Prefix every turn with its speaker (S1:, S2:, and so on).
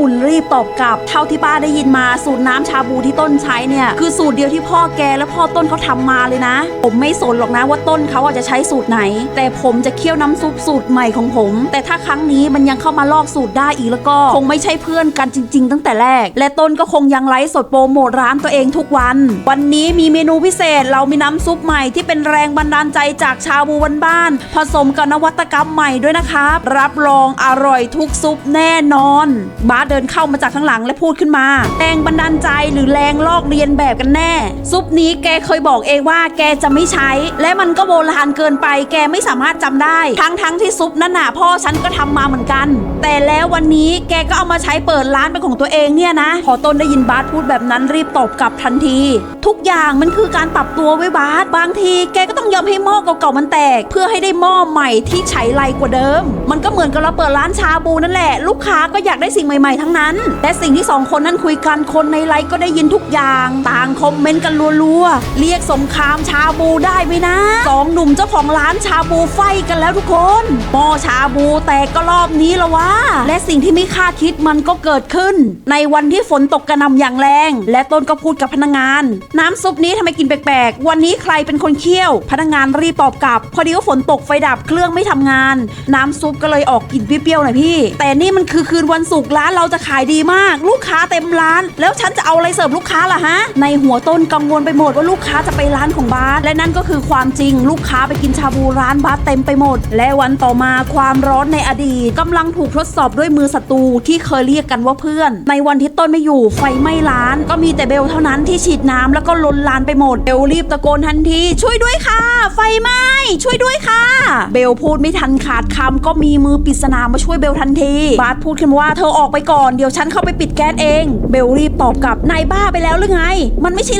S1: อุ่นรีบตอบกลับ เท่าที่ป้าได้ยินมาสูตรน้ำชาบูที่ต้นใช้เนี่ยคือสูตรเดียวที่พ่อแกและพ่อต้นเขาทำมาเลยนะ ผมไม่สนหรอกนะว่าต้นเขาอาจจะใช้สูตรไหน แต่ผมจะเคี่ยวน้ำซุปสูตรใหม่ของผม แต่ถ้าครั้งนี้มันยังเข้ามาลอกสูตรได้อีกแล้วก็ คงไม่ใช่เพื่อนกันจริง ๆ ตั้งแต่แรก และต้นก็คงยังไลฟ์สดโปรโมทร้านตัวเองทุกวัน วันนี้มีเมนูพิเศษเรามีน้ำซุปใหม่ที่เป็นแรงบันดาลใจจากชาบูบ้านๆผสมกับนวัตกรรมใหม่ด้วยนะครับรับรองอร่อยทุกซุปแน่นอนบาสเดินเข้ามาจากข้างหลังและพูดขึ้นมา แรงบันดาลใจหรือแรงลอกเรียนแบบกันแน่ ซุปนี้แกเคยบอกเองว่าแกจะไม่ใช้ และมันก็โบราณเกินไป แกไม่สามารถจำได้ ทั้งทั้งที่ซุปนั่นน่ะพ่อฉันก็ทำมาเหมือนกัน แต่แล้ววันนี้แกก็เอามาใช้เปิดร้านเป็นของตัวเองเนี่ยนะ พอต้นได้ยินบาสพูดแบบนั้นรีบตอบกลับทันที ทุกอย่างมันคือการปรับตัวไว้บาสบางที แกก็ต้องยอมให้หม้อเก่าๆมันแตก เพื่อให้ได้หม้อใหม่ที่ใช้ไรกว่าเดิม มันก็เหมือนกับเราเปิดร้านชาบูนั่นแหละ ลูกค้าก็อยากได้สิ่งใหม่ๆทั้งนั้น แต่สิ่งที่สองคนนั้นคุยกันคนในไลฟ์ก็ได้ยินทุกอย่าง ต่างคอมเมนต์กันรัวๆ เรียกสงครามชาบูได้ไหมนะสองหนุ่มเจ้าของร้านชาบูไฟกันแล้วทุกคนหม้อชาบูแตกก็รอบนี้ละวะและสิ่งที่ไม่คาดคิดมันก็เกิดขึ้น ในวันที่ฝนตกกระหน่ำอย่างแรง และต้นก็พูดกับพนักงาน น้ำซุปนี้ทำไมกินแปลกๆ วันนี้ใครเป็นคนเคี่ยว พนักงานรีบตอบกลับ พอดีว่าฝนตกไฟดับเครื่องไม่ทำงาน น้ำซุปก็เลยออกกลิ่นเปรี้ยวๆหน่อยพี่ แต่นี่มันคือคืนวันศุกร์ร้านเราจะขายดีมาก ลูกค้าเต็มร้าน แล้วฉันจะเอาอะไรเสิร์ฟลูกค้าล่ะฮะ ในหัวต้นกังวลไปหมดว่าลูกค้าจะไปร้านของบาสและนั่นก็คือความจริง ลูกค้าไปกินชาบูร้านบาสเต็มไปหมด และวันต่อมาความร้อนในอดีตกำลังถูกทดสอบด้วยมือศัตรูที่เคยเรียกกันว่าเพื่อน ในวันที่ต้นไม่อยู่ไฟไหม้ร้าน ก็มีแต่เบลเท่านั้นที่ฉีดน้ำแล้วก็ลนลานไปหมดเบลรีบตะโกนทันทีช่วยด้วยค่ะ ไฟไหม้ ช่วยด้วยค่ะ เบลพูดไม่ทันขาดคำก็มีมือปริศนามาช่วยเบลทันที บาสพูดขึ้นว่าเธอออกไปก่อนเดี๋ยวฉันเข้าไปปิดแก๊สเอง เบลรีบตอบกลับนายบ้าไปแล้วหรือไง มันไม่ใช่